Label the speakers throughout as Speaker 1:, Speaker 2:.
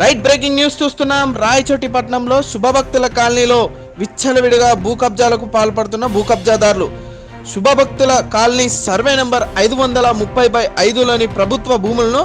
Speaker 1: Right breaking news చూస్తున్నాం. రాయచోటి పట్టణంలో శుభభక్తుల కాలనీలో విచ్చలవిడిగా భూ కబ్జాలకు పాల్పడుతున్న భూ కబ్జాదారులు శుభభక్తుల కాలనీ సర్వే నంబర్ ఐదు వందల ముప్పై బై ఐదులోని ప్రభుత్వ భూములను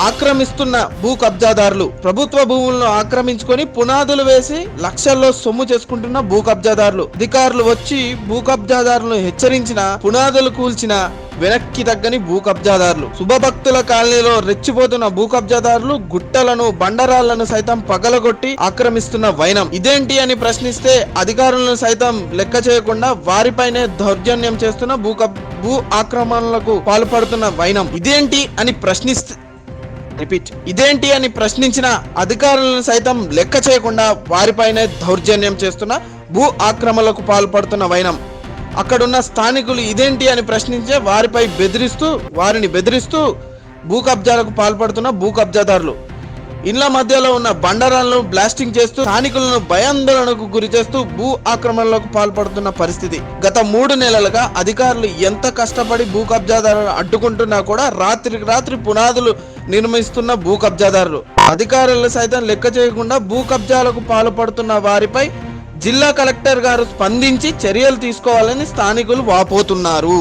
Speaker 1: ఆక్రమిస్తున్న భూ కబ్జాదారులు ప్రభుత్వ భూములను ఆక్రమించుకొని పునాదులు వేసి లక్షల్లో సొమ్ము చేసుకుంటున్న భూ కబ్జాదారులు అధికారులు వచ్చి భూ కబ్జాదారులను హెచ్చరించిన పునాదులు కూల్చిన వెనక్కి తగ్గని భూ కబ్జాదారులు శుభభక్తుల కాలనీలో రెచ్చిపోతున్న భూ కబ్జాదారులు గుట్టలను బండరాళ్ళను సైతం పగలగొట్టి ఆక్రమిస్తున్న వైనం. ఇదేంటి అని ప్రశ్నిస్తే అధికారులను సైతం లెక్క చేయకుండా వారిపైనే దౌర్జన్యం చేస్తున్న భూ కబ్- భూ ఆక్రమణలకు పాల్పడుతున్న వైనం. ఇదేంటి అని ప్రశ్నిస్తే రిపీట్. ఇదేంటి అని ప్రశ్నించిన అధికారులను సైతం లెక్క చేయకుండా వారిపైనే దౌర్జన్యం చేస్తున్న భూ ఆక్రమణలకు పాల్పడుతున్న వైనం. అక్కడున్న స్థానికులు ఇదేంటి అని ప్రశ్నించే వారిపై బెదిరిస్తూ వారిని బెదిరిస్తూ భూ కబ్జాలకు పాల్పడుతున్న భూ కబ్జాదారులు. ఇళ్ళ మధ్యలో ఉన్న బండరాలను బ్లాస్టింగ్ చేస్తూ స్థానికులను భయాందోళనకు గురి చేస్తూ భూ ఆక్రమణలకు పాల్పడుతున్న పరిస్థితి. గత మూడు నెలలుగా అధికారులు ఎంత కష్టపడి భూ కబ్జాదారులను అడ్డుకుంటున్నా కూడా రాత్రికి రాత్రి పునాదులు నిర్మిస్తున్న భూ కబ్జాదారులు. అధికారులు సైతం లెక్క చేయకుండా భూ కబ్జాలకు పాల్పడుతున్న వారిపై జిల్లా కలెక్టర్ గారు స్పందించి చర్యలు తీసుకోవాలని స్థానికులు వాపోతున్నారు.